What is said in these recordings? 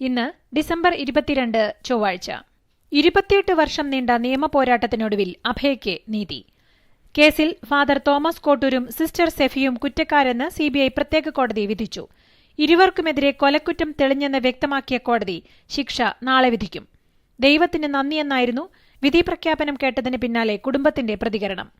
ഇന്ന് ഡിസംബർ ഇരുപത്തിരണ്ട് ചൊവ്വാഴ്ച. ഇരുപത്തിയെട്ട് വർഷം നീണ്ട നിയമ പോരാട്ടത്തിനൊടുവിൽ അഭയയ്ക്ക് നീതി. കേസിൽ ഫാദർ തോമസ് കോട്ടൂരും സിസ്റ്റർ സെഫിയും കുറ്റക്കാരെന്ന് സിബിഐ പ്രത്യേക കോടതി വിധിച്ചു. ഇരുവർക്കുമെതിരെ കൊലക്കുറ്റം തെളിഞ്ഞെന്ന് വ്യക്തമാക്കിയ കോടതി ശിക്ഷ നാളെ വിധിക്കും. ദൈവത്തിന് നന്ദിയെന്നായിരുന്നു വിധി പ്രഖ്യാപനം കേട്ടതിന് പിന്നാലെ കുടുംബത്തിന്റെ പ്രതികരണം.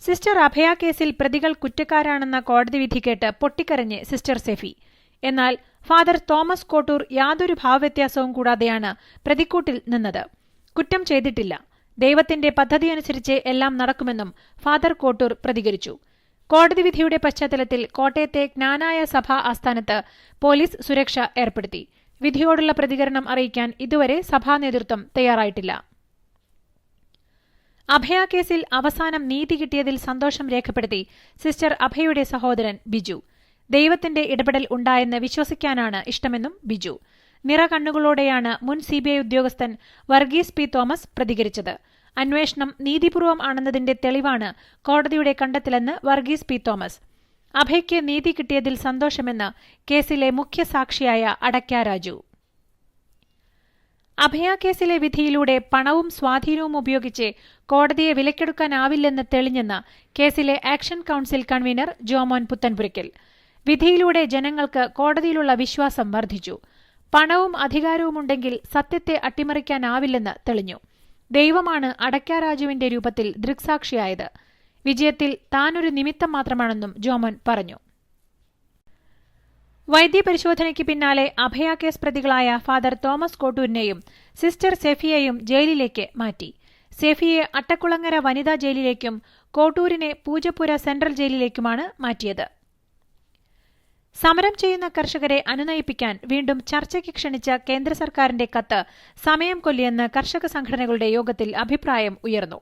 സിസ്റ്റർ അഭയ കേസിൽ പ്രതികൾ കുറ്റക്കാരാണെന്ന കോടതി വിധി കേട്ട് പൊട്ടിക്കരഞ്ഞ് സിസ്റ്റർ സെഫി. എന്നാൽ ഫാദർ തോമസ് കോട്ടൂർ യാതൊരു ഭാവവ്യത്യാസവും കൂടാതെയാണ് പ്രതിക്കൂട്ടിൽ നിന്നത്. കുറ്റം ചെയ്തിട്ടില്ല. ദൈവത്തിന്റെ പദ്ധതി അനുസരിച്ച് എല്ലാം നടക്കുമെന്നും ഫാദർ കോട്ടൂർ പ്രതികരിച്ചു. കോടതി വിധിയുടെ പശ്ചാത്തലത്തിൽ കോട്ടയത്തെ ജ്ഞാനായ സഭാ ആസ്ഥാനത്ത് പോലീസ് സുരക്ഷ ഏർപ്പെടുത്തി. വിധിയോടുള്ള പ്രതികരണം അറിയിക്കാൻ ഇതുവരെ സഭാ നേതൃത്വം തയ്യാറായിട്ടില്ല. അഭയ കേസിൽ അവസാനം നീതി കിട്ടിയതിൽ സന്തോഷം രേഖപ്പെടുത്തി സിസ്റ്റർ അഭയുടെ സഹോദരൻ ബിജു. ദൈവത്തിന്റെ ഇടപെടൽ ഉണ്ടായെന്ന് വിശ്വസിക്കാനാണ് ഇഷ്ടമെന്നും ബിജു. നിറ കണ്ണുകളോടെയാണ് മുൻ സി ബി ഐ ഉദ്യോഗസ്ഥൻ വർഗീസ് പി തോമസ് പ്രതികരിച്ചത്. അന്വേഷണം നീതിപൂർവം ആണെന്നതിന്റെ തെളിവാണ് കോടതിയുടെ കണ്ടെത്തലെന്ന് വർഗീസ് പി തോമസ്. അഭയ്ക്ക് നീതി കിട്ടിയതിൽ സന്തോഷമെന്ന് കേസിലെ മുഖ്യ സാക്ഷിയായ അടയ്ക്ക രാജു. അഭയ കേസിലെ വിധിയിലൂടെ പണവും സ്വാധീനവും ഉപയോഗിച്ച് കോടതിയെ വിലക്കെടുക്കാനാവില്ലെന്ന് തെളിഞ്ഞെന്ന് കേസിലെ action council convener Jomon Puthenpurackal. വിധിയിലൂടെ ജനങ്ങൾക്ക് കോടതിയിലുള്ള വിശ്വാസം വർദ്ധിച്ചു. പണവും അധികാരവുമുണ്ടെങ്കിൽ സത്യത്തെ അട്ടിമറിക്കാനാവില്ലെന്ന് തെളിഞ്ഞു. ദൈവമാണ് അടയ്ക്കാരാജുവിന്റെ രൂപത്തിൽ ദൃക്സാക്ഷിയായത്. വിജയത്തിൽ താനൊരു നിമിത്തം മാത്രമാണെന്നും ജോമൻ പറഞ്ഞു. വൈദ്യപരിശോധനയ്ക്ക് പിന്നാലെ അഭയ കേസ് പ്രതികളായ ഫാദർ തോമസ് കോട്ടൂരിനെയും സിസ്റ്റർ സെഫിയെയും ജയിലിലേക്ക് മാറ്റി. സെഫിയെ അട്ടക്കുളങ്ങര വനിതാ ജയിലിലേക്കും കോട്ടൂരിനെ പൂജപ്പുര സെൻട്രൽ ജയിലിലേക്കുമാണ് മാറ്റിയത്. സമരം ചെയ്യുന്ന കർഷകരെ അനുനയിപ്പിക്കാൻ വീണ്ടും ചർച്ചയ്ക്ക് ക്ഷണിച്ച കേന്ദ്ര സർക്കാരിന്റെ കത്ത് സമയം കൊല്ലിയെന്ന് കർഷക സംഘടനകളുടെ യോഗത്തിൽ അഭിപ്രായം ഉയർന്നു.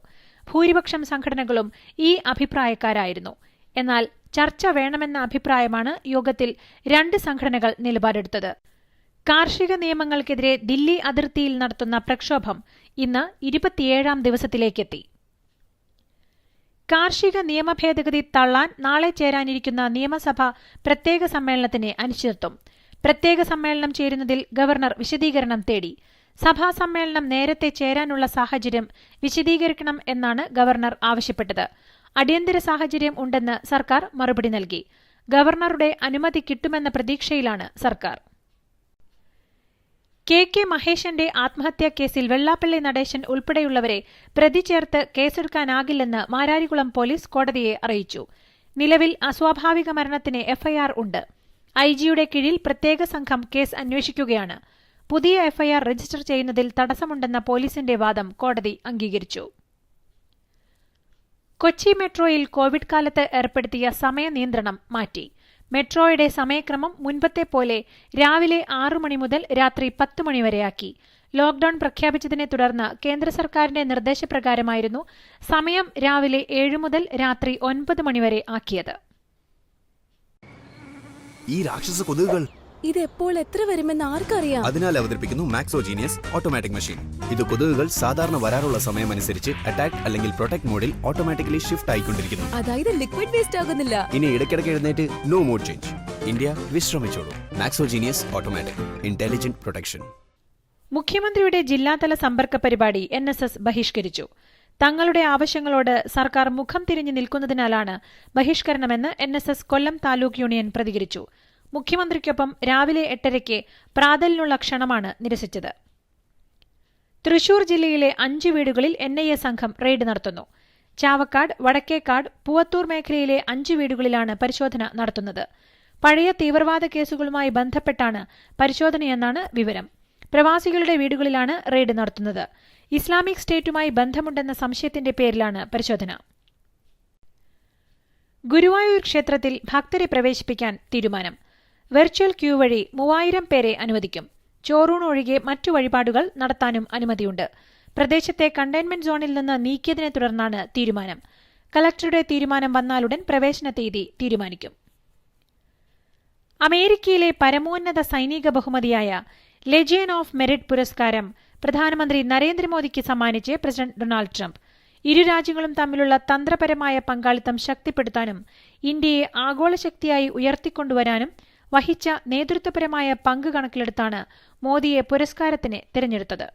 ഭൂരിപക്ഷം സംഘടനകളും ഈ അഭിപ്രായക്കാരായിരുന്നു. എന്നാൽ ചർച്ച വേണമെന്ന അഭിപ്രായമാണ് യോഗത്തിൽ രണ്ട് സംഘടനകൾ നിലപാടെടുത്തത്. കാർഷിക നിയമങ്ങൾക്കെതിരെ ദില്ലി അതിർത്തിയിൽ നടത്തുന്ന പ്രക്ഷോഭം ഇന്ന് ഇരുപത്തിയേഴാം ദിവസത്തിലേക്കെത്തി. കാർഷിക നിയമ ഭേദഗതി തള്ളാൻ നാളെ ചേരാനിരിക്കുന്ന നിയമസഭ പ്രത്യേക സമ്മേളനത്തിന് അനിശ്ചിതത്വം. പ്രത്യേക സമ്മേളനം ചേരുന്നതിൽ ഗവർണർ വിശദീകരണം തേടി. സഭാ സമ്മേളനം നേരത്തെ ചേരാനുള്ള സാഹചര്യം വിശദീകരിക്കണം എന്നാണ് ഗവർണർ ആവശ്യപ്പെട്ടത്. അടിയന്തര സാഹചര്യം ഉണ്ടെന്ന് സർക്കാർ മറുപടി നൽകി. ഗവർണറുടെ അനുമതി കിട്ടുമെന്ന പ്രതീക്ഷയിലാണ് സർക്കാർ. കെ കെ മഹേഷന്റെ ആത്മഹത്യാ കേസിൽ വെള്ളാപ്പള്ളി നടേശൻ ഉൾപ്പെടെയുള്ളവരെ പ്രതി ചേർത്ത് കേസെടുക്കാനാകില്ലെന്ന് മാരാരികുളം പോലീസ് കോടതിയെ അറിയിച്ചു. നിലവിൽ അസ്വാഭാവിക മരണത്തിന് എഫ്ഐആർ ഉണ്ട്. ഐ ജിയുടെ കീഴിൽ പ്രത്യേക സംഘം കേസ് അന്വേഷിക്കുകയാണ്. പുതിയ എഫ്ഐആർ രജിസ്റ്റർ ചെയ്യുന്നതിൽ തടസ്സമുണ്ടെന്ന പോലീസിന്റെ വാദം കോടതി അംഗീകരിച്ചു. കൊച്ചി മെട്രോയിൽ കോവിഡ് കാലത്ത് ഏർപ്പെടുത്തിയ സമയ നിയന്ത്രണം മാറ്റി. മെട്രോയുടെ സമയക്രമം മുൻപത്തെ പോലെ രാവിലെ ആറു മണി മുതൽ രാത്രി പത്ത് മണിവരെയാക്കി ലോക്ഡൌൺ പ്രഖ്യാപിച്ചതിനെ തുടർന്ന് കേന്ദ്ര സർക്കാരിന്റെ നിർദ്ദേശപ്രകാരമായിരുന്നു സമയം രാവിലെ ഏഴ് മുതൽ രാത്രി ഒൻപത് മണിവരെ ആക്കിയത്. ഈ രാക്ഷസ ഇത് എപ്പോൾ എത്ര വരുമെന്ന് ആർക്കറിയാം? അതിനാൽ അവതരിപ്പിക്കുന്നു മാക്സോജീനിയസ് ഓട്ടോമാറ്റിക് മെഷീൻ ഇത് കൊതുകുകൾ സാധാരണ വരാറുള്ള സമയം അനുസരിച്ച് അറ്റാക്ക് അല്ലെങ്കിൽ പ്രൊട്ടക്ട് മോഡിൽ ഓട്ടോമാറ്റിക്കലി ഷിഫ്റ്റ് ആയിക്കൊണ്ടിരിക്കുന്നു. അതായത് ലിക്വിഡ് വേസ്റ്റ് ആകുന്നില്ല. ഇനി ഇടയ്ക്കിടയ്ക്ക് എഴുന്നേറ്റ് നോ മോഡ് ചേഞ്ച് ഇന്ത്യ വിശ്രമിച്ചോളൂ. മാക്സോജീനിയസ് ഓട്ടോമാറ്റിക് ഇന്റലിജന്റ് പ്രൊട്ടക്ഷൻ മുഖ്യമന്ത്രിയുടെ ജില്ലാതല സമ്പർക്ക പരിപാടി എൻ എസ് എസ് ബഹിഷ്കരിച്ചു. തങ്ങളുടെ ആവശ്യങ്ങളോട് സർക്കാർ മുഖം തിരിഞ്ഞു നിൽക്കുന്നതിനാലാണ് ബഹിഷ്കരണമെന്ന് N S S Kollam taluk union പ്രതികരിച്ചു. മുഖ്യമന്ത്രിക്കൊപ്പം രാവിലെ എട്ടരയ്ക്ക് പ്രാതലിനുള്ള ക്ഷണമാണ് നിരസിച്ചത്. തൃശൂർ ജില്ലയിലെ അഞ്ച് വീടുകളിൽ എൻ ഐ എ സംഘം റെയ്ഡ് നടത്തുന്നു. ചാവക്കാട് വടക്കേക്കാട് പൂവത്തൂർ മേഖലയിലെ അഞ്ച് വീടുകളിലാണ് പരിശോധന നടത്തുന്നത്. പഴയ തീവ്രവാദ കേസുകളുമായി ബന്ധപ്പെട്ടാണ് പരിശോധനയെന്നാണ് വിവരം. പ്രവാസികളുടെ വീടുകളിലാണ് റെയ്ഡ് നടത്തുന്നത്. ഇസ്ലാമിക് സ്റ്റേറ്റുമായി ബന്ധമുണ്ടെന്ന സംശയത്തിന്റെ പേരിലാണ് പരിശോധന. ഗുരുവായൂർ ക്ഷേത്രത്തിൽ ഭക്തരെ പ്രവേശിപ്പിക്കാൻ തീരുമാനം. വെർച്വൽ ക്യൂ വഴി മൂവായിരം പേരെ അനുവദിക്കും. ചോറൂൺ ഒഴികെ മറ്റു വഴിപാടുകൾ നടത്താനും അനുമതിയുണ്ട്. പ്രദേശത്തെ കണ്ടെയ്ൻമെന്റ് സോണിൽ നിന്ന് നീക്കിയതിനെ തുടർന്നാണ് തീരുമാനം. കലക്ടറുടെ തീരുമാനം വന്നാലുടൻ പ്രവേശന തീയതി തീരുമാനിക്കും. അമേരിക്കയിലെ പരമോന്നത സൈനിക ബഹുമതിയായ ലെജിയൻ ഓഫ് മെറിറ്റ് പുരസ്കാരം പ്രധാനമന്ത്രി നരേന്ദ്രമോദിക്ക് സമ്മാനിച്ച് പ്രസിഡന്റ് ഡൊണാൾഡ് ട്രംപ്. ഇരു രാജ്യങ്ങളും തമ്മിലുള്ള തന്ത്രപരമായ പങ്കാളിത്തം ശക്തിപ്പെടുത്താനും ഇന്ത്യയെ ആഗോള ശക്തിയായി ഉയർത്തിക്കൊണ്ടുവരാനും വഹിച്ച നേതൃത്വപരമായ പങ്ക് കണക്കിലെടുത്താണ് മോദിയെ പുരസ്കാരത്തിന് തിരഞ്ഞെടുത്തത്.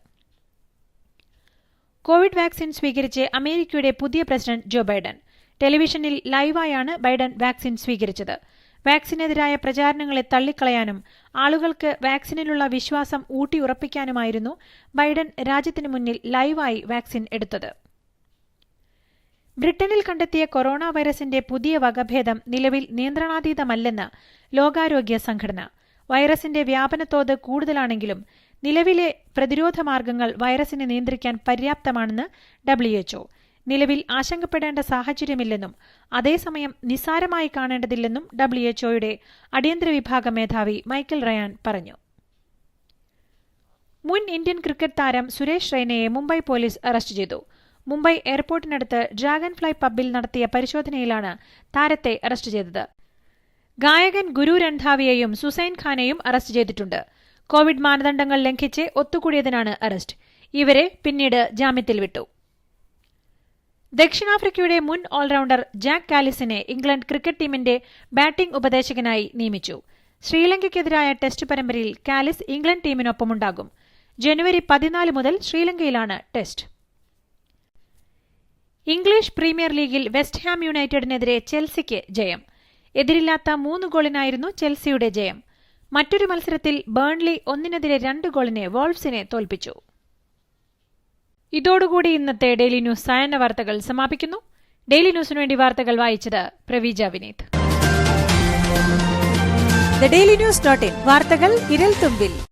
കോവിഡ് വാക്സിൻ സ്വീകരിച്ച് അമേരിക്കയുടെ പുതിയ പ്രസിഡന്റ് ജോ ബൈഡൻ. ടെലിവിഷനിൽ ലൈവായാണ് ബൈഡൻ വാക്സിൻ സ്വീകരിച്ചത്. വാക്സിനെതിരായ പ്രചാരണങ്ങളെ തള്ളിക്കളയാനും ആളുകൾക്ക് വാക്സിനിലുള്ള വിശ്വാസം ഊട്ടിയുറപ്പിക്കാനുമായിരുന്നു ബൈഡൻ രാജ്യത്തിനു മുന്നിൽ ലൈവായി വാക്സിൻ എടുത്തത്. ബ്രിട്ടനിൽ കണ്ടെത്തിയ കൊറോണ വൈറസിന്റെ പുതിയ വകഭേദം നിലവിൽ നിയന്ത്രണാതീതമല്ലെന്ന് ലോകാരോഗ്യ സംഘടന. വൈറസിന്റെ വ്യാപനത്തോത് കൂടുതലാണെങ്കിലും നിലവിലെ പ്രതിരോധ മാർഗങ്ങൾ വൈറസിനെ നിയന്ത്രിക്കാൻ പര്യാപ്തമാണെന്ന് ഡബ്ല്യുഎച്ച്ഒ. നിലവിൽ ആശങ്കപ്പെടേണ്ട സാഹചര്യമില്ലെന്നും അതേസമയം നിസ്സാരമായി കാണേണ്ടതില്ലെന്നും ഡബ്ല്യുഎച്ച്ഒയുടെ അടിയന്തര വിഭാഗ മേധാവി മൈക്കൽ റയാൻ പറഞ്ഞു. മുൻ ഇന്ത്യൻ ക്രിക്കറ്റ് താരം സുരേഷ് റെയ്നയെ മുംബൈ പോലീസ് അറസ്റ്റ് ചെയ്തു. മുംബൈ എയർപോർട്ടിനടുത്ത് ഡ്രാഗൺ ഫ്ലൈ പബ്ബിൽ നടത്തിയ പരിശോധനയിലാണ് താരത്തെ അറസ്റ്റ് ചെയ്തത്. ഗായകൻ ഗുരു രൺധാവിയെയും സുസൈൻ ഖാനെയും അറസ്റ്റ് ചെയ്തിട്ടുണ്ട്. കോവിഡ് മാനദണ്ഡങ്ങൾ ലംഘിച്ച് ഒത്തുകൂടിയതിനാണ് അറസ്റ്റ്. ഇവരെ പിന്നീട് ജാമ്യത്തിൽ വിട്ടു. ദക്ഷിണാഫ്രിക്കയുടെ മുൻ ഓൾറൌണ്ടർ ജാക്ക് കാലിസിനെ ഇംഗ്ലണ്ട് ക്രിക്കറ്റ് ടീമിന്റെ ബാറ്റിംഗ് ഉപദേശകനായി നിയമിച്ചു. ശ്രീലങ്കയ്ക്കെതിരായ ടെസ്റ്റ് പരമ്പരയിൽ കാലിസ് ഇംഗ്ലണ്ട് ടീമിനൊപ്പമുണ്ടാകും. ജനുവരി പതിനാല് മുതൽ ശ്രീലങ്കയിലാണ് ടെസ്റ്റ്. ഇംഗ്ലീഷ് പ്രീമിയർ ലീഗിൽ വെസ്റ്റ് ഹാം യുണൈറ്റഡിനെതിരെ ചെൽസിക്ക് ജയം. എതിരില്ലാത്ത മൂന്ന് ഗോളിനായിരുന്നു ചെൽസിയുടെ ജയം. മറ്റൊരു മത്സരത്തിൽ ബേൺലി ഒന്നിനെതിരെ രണ്ട് ഗോളിന് വോൾഫ്സിനെ തോൽപ്പിച്ചു. ഇതോടുകൂടി ഇന്നത്തെ ഡെയിലി ന്യൂസ് സായന്ന വാർത്തകൾ സമാപിക്കുന്നു. ഡെയിലി ന്യൂസിനു വേണ്ടി വാർത്തകൾ വായിച്ചത് Praveeja Vineeth. Daily news dot in. വാർത്തകൾ ഇരൽ തുമ്പിൽ